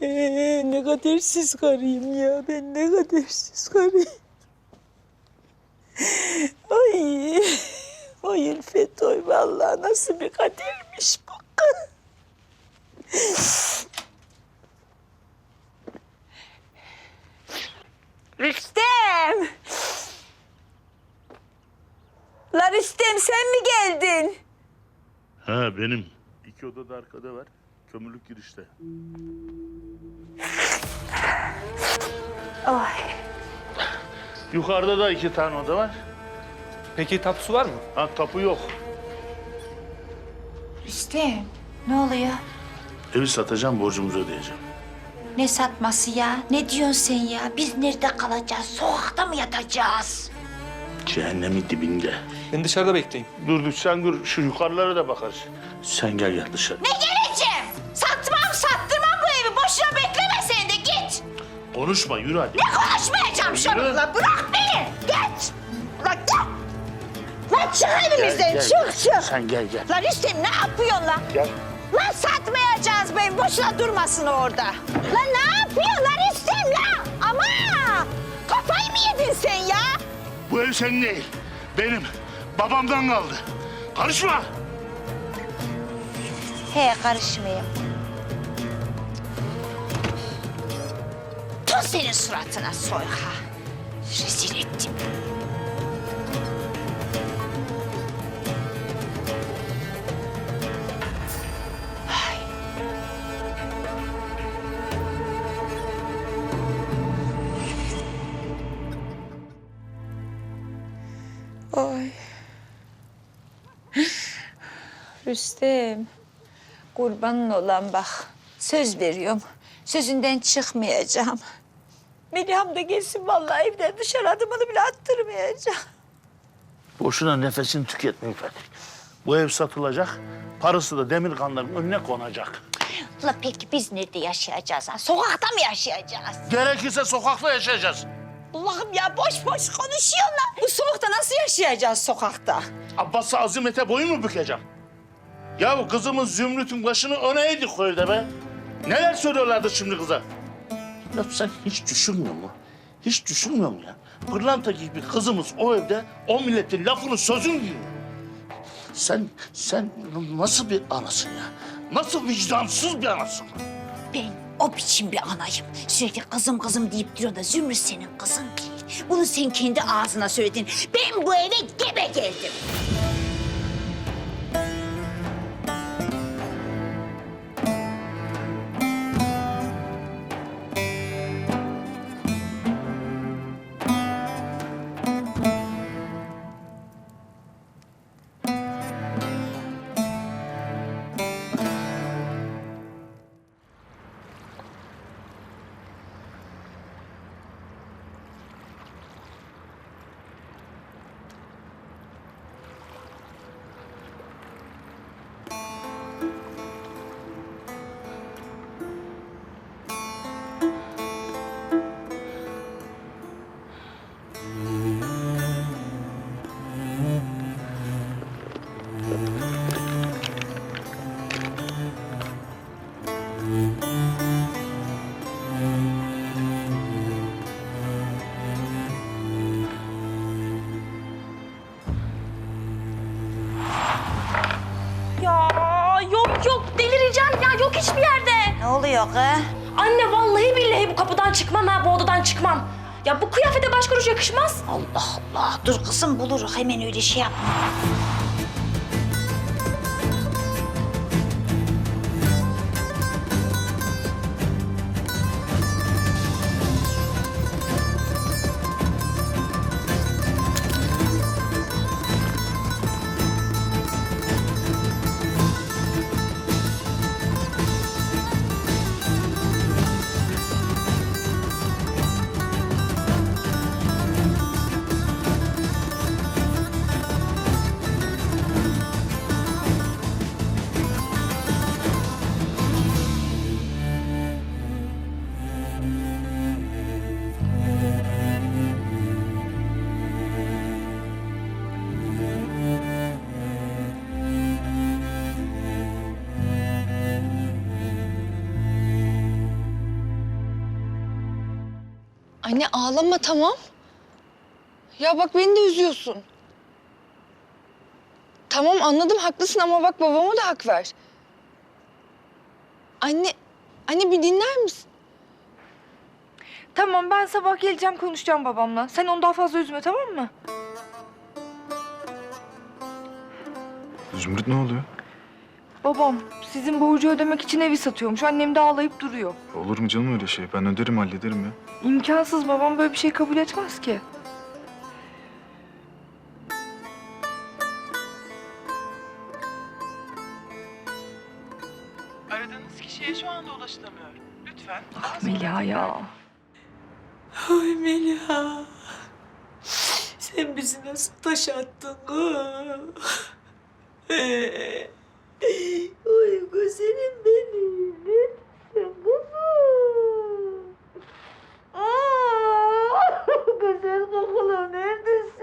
Ee, ne kadersiz karıyım ya. Ben ne kadersiz karıyım. Ay. Oy Ülfet oy. Vallahi nasıl bir kadermiş bu kız. Rüstem. La Rüstem sen mi geldin? Ha benim. İki oda da arkada var. Kömürlük girişte. Ay. Yukarıda da iki tane oda var. Peki tapusu var mı? Ha tapu yok. Rüstem, ne oluyor? Evi satacağım borcumuzu ödeyeceğim. Ne satması ya? Ne diyorsun sen ya? Biz nerede kalacağız? Sokakta mı yatacağız? Cehennemin dibinde. Beni dışarıda bekleyin. Dur dur sen dur şu yukarılara da bakarız. Sen gel gel dışarı. Ne geleceğim? Konuşma yürü hadi. Ne konuşmayacağım şununla? Bırak beni. Geç. Bırak gel. Lan çık evimizden. Gel, çık çık. Sen gel gel. Lan Rüstem ne yapıyorsun lan? Gel. Lan satmayacağız ben. Boşuna durmasın orada. Lan ne yapıyorsun lan Rüstem ya? Ama kafayı mı yedin sen ya? Bu ev senin değil. Benim. Babamdan kaldı. Karışma. He karışmayayım. Senin suratına soyha. Rezil ettim. Ay. Rüstem. Kurbanın olan bak. Söz veriyorum. Sözünden çıkmayacağım. Meliham da gelsin vallahi evden dışarı adımını bile attırmayacağım. Boşuna nefesini tüketme İpek. Bu ev satılacak. Parası da demirkanların önüne konacak. Ula peki biz nerede yaşayacağız ha? Sokakta mı yaşayacağız? Gerekirse sokakta yaşayacağız. Allah'ım ya boş boş konuşuyorlar. Bu soğukta nasıl yaşayacağız sokakta? Abbas'a azimete boyun mu bükeceğim? Ya bu kızımız Zümrüt'ün başını öne eğdik evde be. Neler söylüyorlardı şimdi kıza? Ya sen hiç düşünmüyor mu? Hiç düşünmüyor mu ya? Pırlanta gibi kızımız o evde o milletin lafını sözün diyor. Sen, sen nasıl bir anasın ya? Nasıl vicdansız bir anasın? Ben o biçim bir anayım. Sürekli kızım kızım deyip duruyor da Zümrüt senin kızın değil. Bunu sen kendi ağzına söyledin. Ben bu eve gebe geldim. Ya yok yok delireceğim ya yok hiçbir yerde. Ne oluyor kız? Anne vallahi billahi bu kapıdan çıkmam ha bu odadan çıkmam. Ya bu kıyafete baş kuruş yakışmaz. Allah Allah. Dur kızım buluruz. Hemen öyle şey yapma. Anne ağlama tamam. Ya bak beni de üzüyorsun. Tamam anladım haklısın ama bak babama da hak ver. Anne, anne bir dinler misin? Tamam ben sabah geleceğim konuşacağım babamla. Sen onu daha fazla üzme tamam mı? Zümrüt ne oluyor? Babam sizin borcu ödemek için evi satıyormuş. Annem de ağlayıp duruyor. Olur mu canım öyle şey? Ben öderim hallederim ya. İmkansız babam böyle bir şey kabul etmez ki. Aradığınız kişiye şu anda ulaşılamıyor. Lütfen Ah Melia ya. Ay Meliha. Sen bizi nasıl taş attın? Oy güzelim benim. Neredesin kuzum? Aa, güzel kokulu neredesin?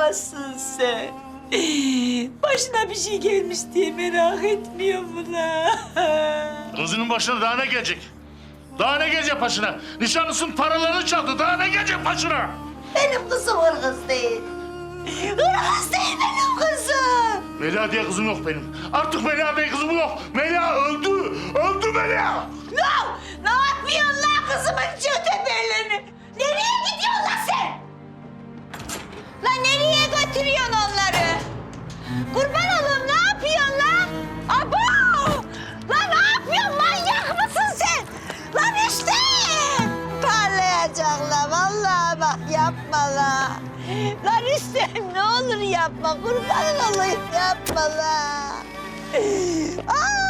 Babasın sen? Başına bir şey gelmiş diye merak etmiyor lan? Kızının başına daha ne gelecek? Daha ne gelecek başına? Nişanlısının paralarını çaldı. Daha ne gelecek başına? Benim kızım hırkız değil. Hırkız değil benim kızım. Melia diye kızım yok benim. Artık Melia diye kızım yok. Melia öldü. Öldü Melia. Ne? Ne yapıyorsun lan kızımın yapma la. Lan ne olur yapma kurban olayım yapma la. Ay!